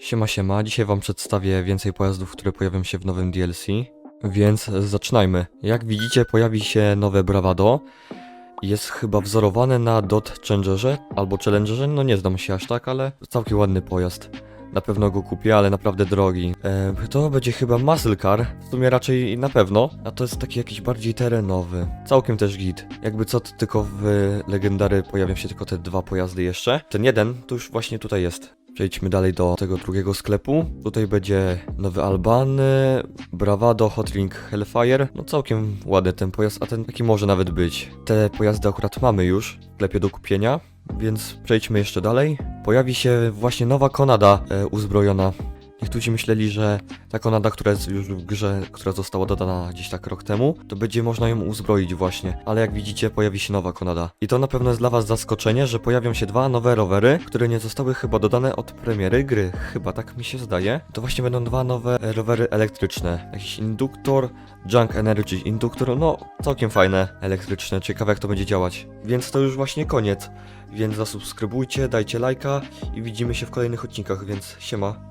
Siema siema, dzisiaj wam przedstawię więcej pojazdów, które pojawią się w nowym DLC, więc zaczynajmy. Jak widzicie pojawi się nowe Bravado, jest chyba wzorowane na Dot Changerze albo Challengerze, no nie znam się aż tak, ale całkiem ładny pojazd. Na pewno go kupię, ale naprawdę drogi. E, to będzie chyba Muscle Car, w sumie raczej na pewno, a to jest taki jakiś bardziej terenowy. Całkiem też git. Jakby co, to tylko w Legendary pojawią się tylko te dwa pojazdy jeszcze. Ten jeden to już właśnie tutaj jest. Przejdźmy dalej do tego drugiego sklepu. Tutaj będzie nowy Albany, Bravado, Hotlink Hellfire. No całkiem ładny ten pojazd, a ten taki może nawet być. Te pojazdy akurat mamy już w sklepie do kupienia, więc przejdźmy jeszcze dalej. Pojawi się właśnie nowa Konada e, uzbrojona. Niektórzy myśleli, że ta Konada, która jest już w grze, która została dodana gdzieś tak rok temu, to będzie można ją uzbroić właśnie. Ale jak widzicie, pojawi się nowa Konada. I to na pewno jest dla was zaskoczenie, że pojawią się dwa nowe rowery, które nie zostały chyba dodane od premiery gry. Chyba tak mi się zdaje. To właśnie będą dwa nowe rowery elektryczne. Jakiś induktor, Junk Energy Induktor, no całkiem fajne, elektryczne. Ciekawe jak to będzie działać. Więc to już właśnie koniec. Więc zasubskrybujcie, dajcie lajka i widzimy się w kolejnych odcinkach, więc siema.